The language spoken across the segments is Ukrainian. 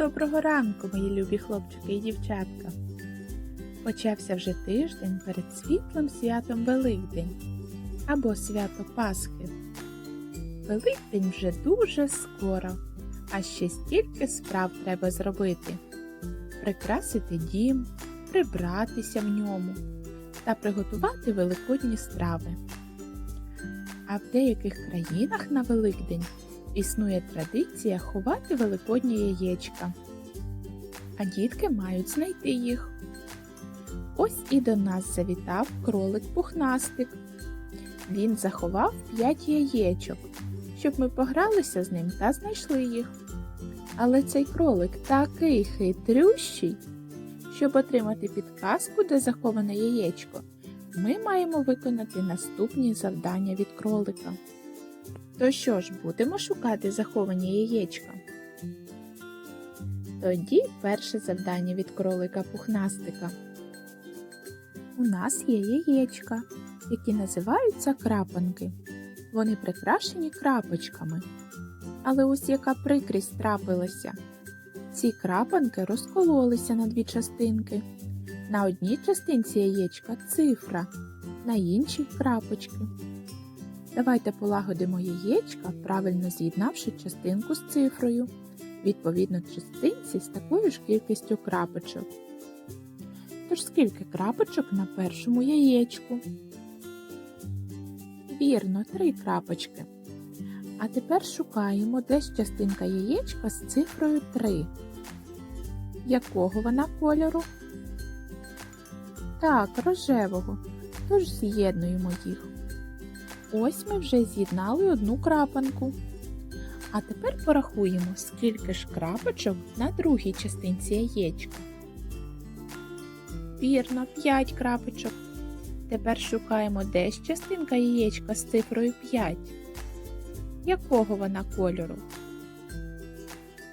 доброго ранку, мої любі хлопчики і дівчатка. Почався вже тиждень перед світлим святом Великдень або свято Пасхи. Великдень вже дуже скоро, а ще стільки справ треба зробити: прикрасити дім, прибратися в ньому та приготувати великодні страви. А в деяких країнах на Великдень існує традиція ховати великодні яєчка, а дітки мають знайти їх. Ось і до нас завітав кролик пухнастик. Він заховав п'ять яєчок, щоб ми погралися з ним та знайшли їх. Але цей кролик такий хитрющий, щоб отримати підказку, де заховане яєчко, ми маємо виконати наступні завдання від кролика. То що ж, будемо шукати заховані яєчка? Тоді перше завдання від кролика пухнастика. У нас є яєчка, які називаються крапанки. Вони прикрашені крапочками. Але ось яка прикрість трапилася. Ці крапанки розкололися на дві частинки. На одній частинці яєчка цифра, на іншій крапочки. Давайте полагодимо яєчка, правильно з'єднавши частинку з цифрою, відповідно частинці з такою ж кількістю крапочок. Тож скільки крапочок на першому яєчку? Вірно, три крапочки. А тепер шукаємо десь частинка яєчка з цифрою 3. Якого вона кольору? Так, рожевого. Тож з'єднуємо їх. Ось ми вже з'єднали одну крапанку. А тепер порахуємо, скільки ж крапочок на другій частинці яєчка. Вірно, 5 крапочок. Тепер шукаємо десь частинка яєчка з цифрою 5. Якого вона кольору?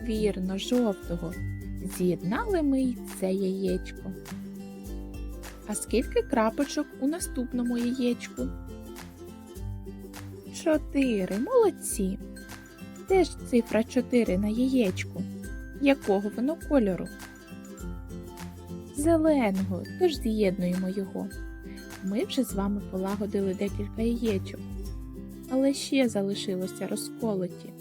Вірно, жовтого. З'єднали ми й це яєчко. А скільки крапочок у наступному яєчку? Чотири. Молодці. Де ж цифра 4 на яєчку? Якого воно кольору? Зеленого, тож з'єднуємо його. Ми вже з вами полагодили декілька яєчок, але ще залишилося розколоті.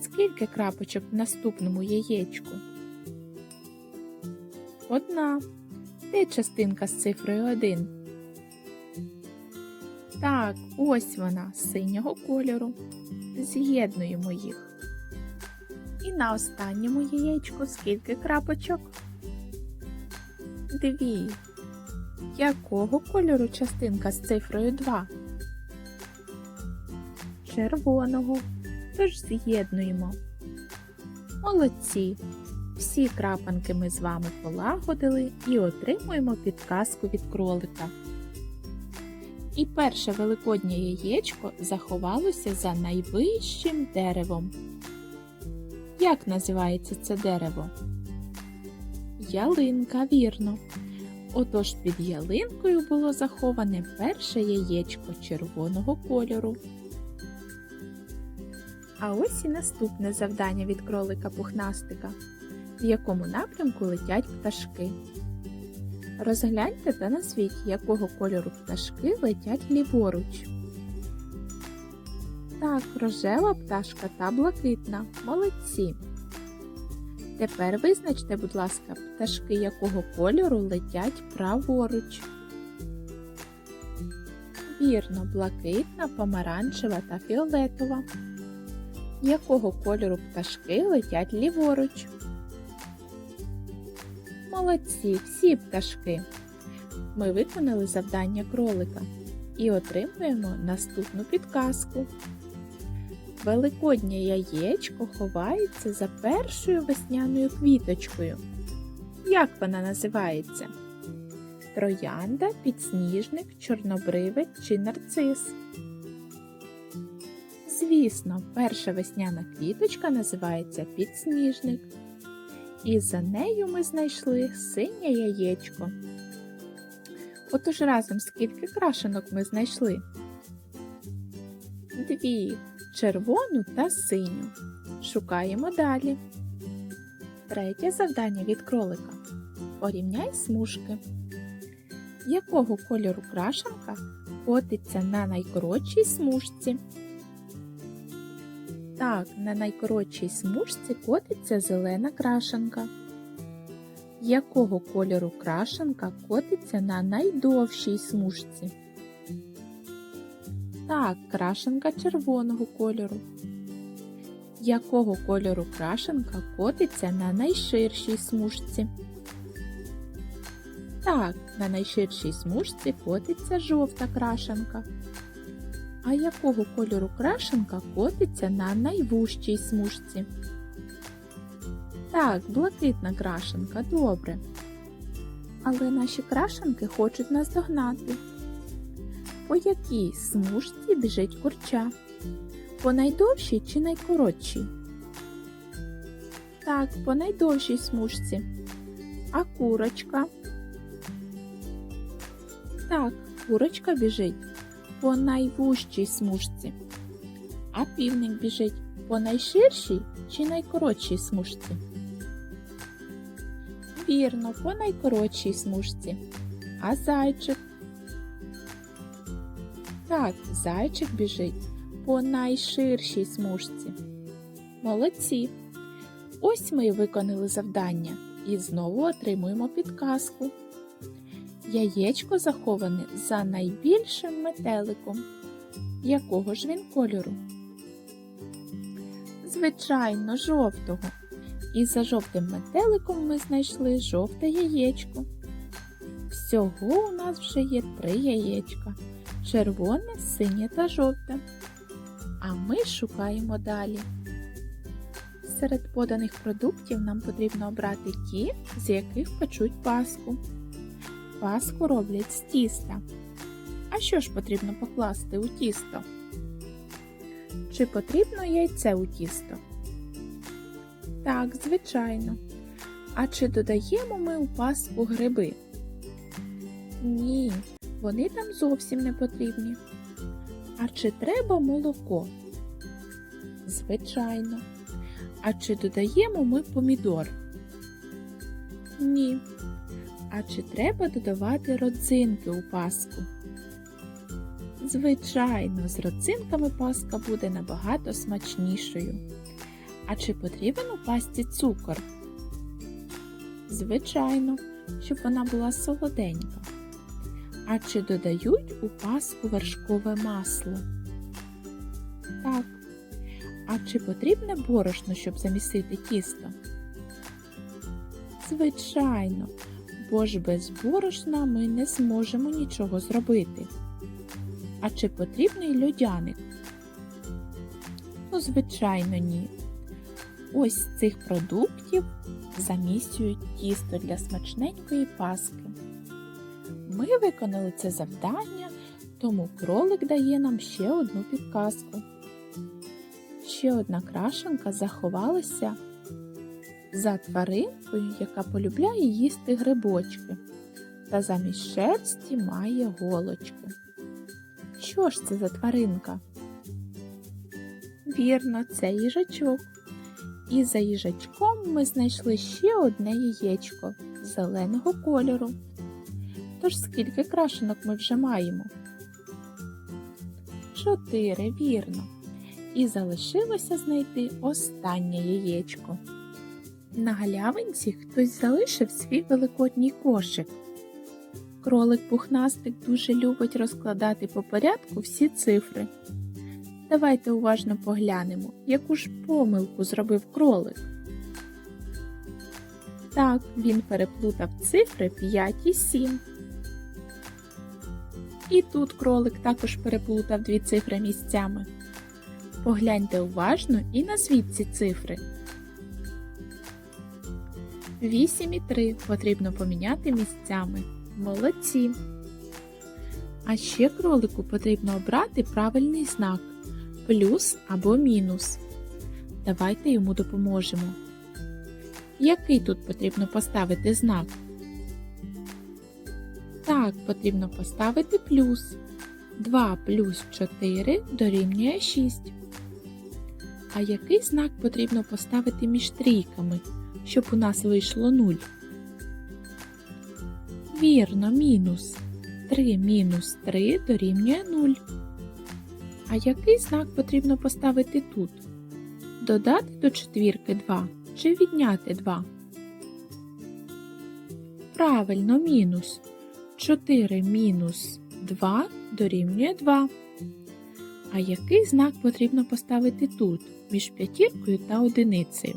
Скільки крапочок в наступному яєчку? Одна. Де частинка з цифрою 1? Так, ось вона синього кольору. З'єднуємо їх. І на останньому яєчку скільки крапочок? Дві. Якого кольору частинка з цифрою 2? Червоного. Тож з'єднуємо. Молодці. Всі крапанки ми з вами полагодили і отримуємо підказку від кролика. І перше великоднє яєчко заховалося за найвищим деревом. Як називається це дерево? Ялинка, вірно. Отож під ялинкою було заховане перше яєчко червоного кольору. А ось і наступне завдання від кролика пухнастика, в якому напрямку летять пташки. Розгляньте та назвіть, якого кольору пташки летять ліворуч. Так, рожева пташка та блакитна. Молодці. Тепер визначте, будь ласка, пташки якого кольору летять праворуч. Вірно, блакитна, помаранчева та фіолетова. Якого кольору пташки летять ліворуч? Молодці, всі пташки. Ми виконали завдання кролика і отримуємо наступну підказку. Великоднє яєчко ховається за першою весняною квіточкою. Як вона називається? Троянда, підсніжник, чорнобривець чи нарцис. Звісно, перша весняна квіточка називається підсніжник. І за нею ми знайшли синє яєчко. Отож разом скільки крашенок ми знайшли? Дві червону та синю. Шукаємо далі. Третє завдання від кролика. Порівняй смужки. Якого кольору крашенка котиться на найкоротшій смужці? Так, на найкоротшій смужці котиться зелена крашенка. Якого кольору крашенка котиться на найдовшій смужці? Так, крашенка червоного кольору. Якого кольору крашенка котиться на найширшій смужці? Так, на найширшій смужці котиться жовта крашенка. А якого кольору крашенка котиться на найвужчій смужці? Так, блакитна крашенка, добре. Але наші крашенки хочуть нас догнати. По якій смужці біжить курча? По найдовшій чи найкоротшій? Так, по найдовшій смужці. А курочка? Так, курочка біжить по найвужчій смужці. А півник біжить по найширшій чи найкоротшій смужці? Вірно, по найкоротшій смужці. А зайчик? Так, зайчик біжить по найширшій смужці. Молодці! Ось ми і виконали завдання і знову отримуємо підказку. Яєчко заховане за найбільшим метеликом. Якого ж він кольору? Звичайно, жовтого. І за жовтим метеликом ми знайшли жовте яєчко. Всього у нас вже є три яєчка червоне, синє та жовте. А ми шукаємо далі. Серед поданих продуктів нам потрібно обрати ті, з яких печуть паску. Паску роблять з тіста. А що ж потрібно покласти у тісто? Чи потрібно яйце у тісто? Так, звичайно. А чи додаємо ми у паску гриби? Ні, вони там зовсім не потрібні. А чи треба молоко? Звичайно. А чи додаємо ми помідор? Ні. А чи треба додавати родзинки у паску? Звичайно, з родзинками паска буде набагато смачнішою. А чи потрібен у пасті цукор? Звичайно, щоб вона була солоденька. А чи додають у паску вершкове масло? Так. А чи потрібне борошно, щоб замісити тісто? Звичайно, бо ж без борошна ми не зможемо нічого зробити. А чи потрібний льодяник? Ну, звичайно, ні. Ось з цих продуктів замісюють тісто для смачненької паски. Ми виконали це завдання, тому кролик дає нам ще одну підказку. Ще одна крашенка заховалася за тваринкою, яка полюбляє їсти грибочки, та замість шерсті має голочки. Що ж це за тваринка? Вірно, це їжачок. І за їжачком ми знайшли ще одне яєчко зеленого кольору. Тож скільки крашенок ми вже маємо? Чотири, вірно. І залишилося знайти останнє яєчко. На галявинці хтось залишив свій великодній кошик. Кролик пухнастик дуже любить розкладати по порядку всі цифри. Давайте уважно поглянемо, яку ж помилку зробив кролик. Так, він переплутав цифри 5 і 7. І тут кролик також переплутав дві цифри місцями. Погляньте уважно і назвіть ці цифри. 8 і 3 потрібно поміняти місцями. Молодці. А ще кролику потрібно обрати правильний знак плюс або мінус. Давайте йому допоможемо. Який тут потрібно поставити знак? Так, потрібно поставити плюс. 2 плюс 4 дорівнює 6. А який знак потрібно поставити між трійками? Щоб у нас вийшло 0? Вірно, мінус. 3 мінус 3 дорівнює 0. А який знак потрібно поставити тут? Додати до четвірки 2 чи відняти 2? Правильно, мінус. 4 мінус 2 дорівнює 2. А який знак потрібно поставити тут, між п'ятіркою та одиницею?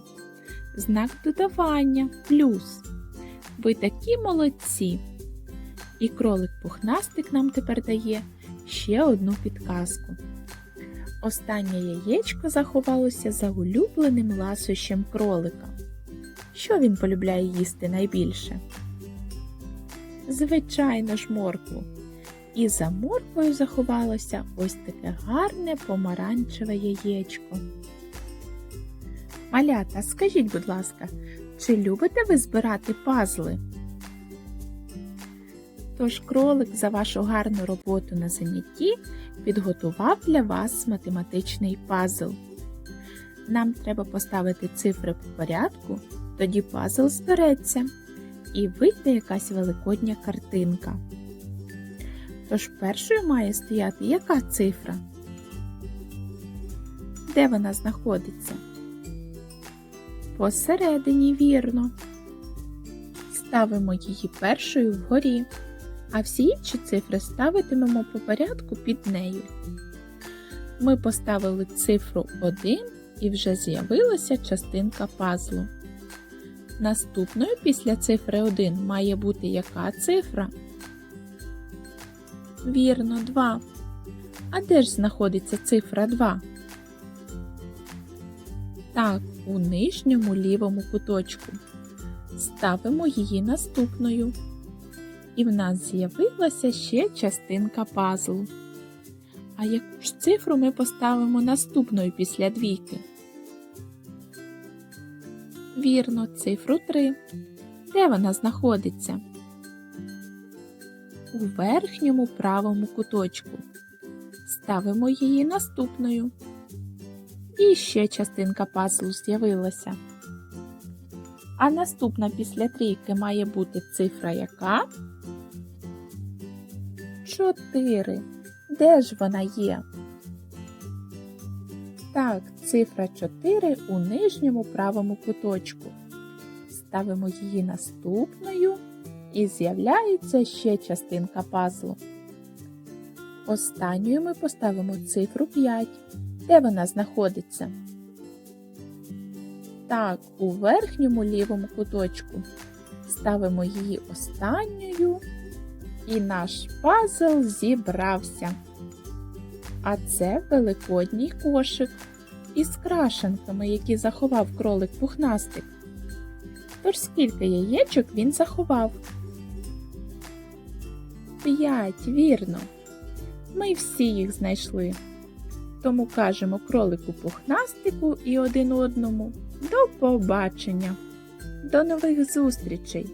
Знак додавання плюс. Ви такі молодці. І кролик пухнастик нам тепер дає ще одну підказку. Останнє яєчко заховалося за улюбленим ласощем кролика. Що він полюбляє їсти найбільше? Звичайно ж, моркву. І за морквою заховалося ось таке гарне помаранчеве яєчко. Малята, скажіть, будь ласка, чи любите ви збирати пазли? Тож кролик за вашу гарну роботу на занятті підготував для вас математичний пазл. Нам треба поставити цифри по порядку, тоді пазл збереться і вийде якась великодня картинка. Тож першою має стояти яка цифра? Де вона знаходиться? Посередині вірно. Ставимо її першою вгорі, а всі інші цифри ставитимемо по порядку під нею. Ми поставили цифру 1 і вже з'явилася частинка пазлу. Наступною після цифри 1 має бути яка цифра? Вірно, 2. А де ж знаходиться цифра 2? Так, у нижньому лівому куточку. Ставимо її наступною. І в нас з'явилася ще частинка пазлу. А яку ж цифру ми поставимо наступною після двійки? Вірно, цифру 3. Де вона знаходиться? У верхньому правому куточку. Ставимо її наступною. І ще частинка пазлу з'явилася. А наступна після трійки має бути цифра яка? 4. Де ж вона є? Так, цифра 4 у нижньому правому куточку. Ставимо її наступною і з'являється ще частинка пазлу. Останньою ми поставимо цифру 5. Де вона знаходиться? Так, у верхньому лівому куточку. Ставимо її останньою, і наш пазл зібрався. А це великодній кошик із крашенками, які заховав кролик пухнастик. Тож скільки яєчок він заховав? П'ять, вірно. Ми всі їх знайшли. Тому кажемо кролику пухнастику і один одному до побачення. До нових зустрічей!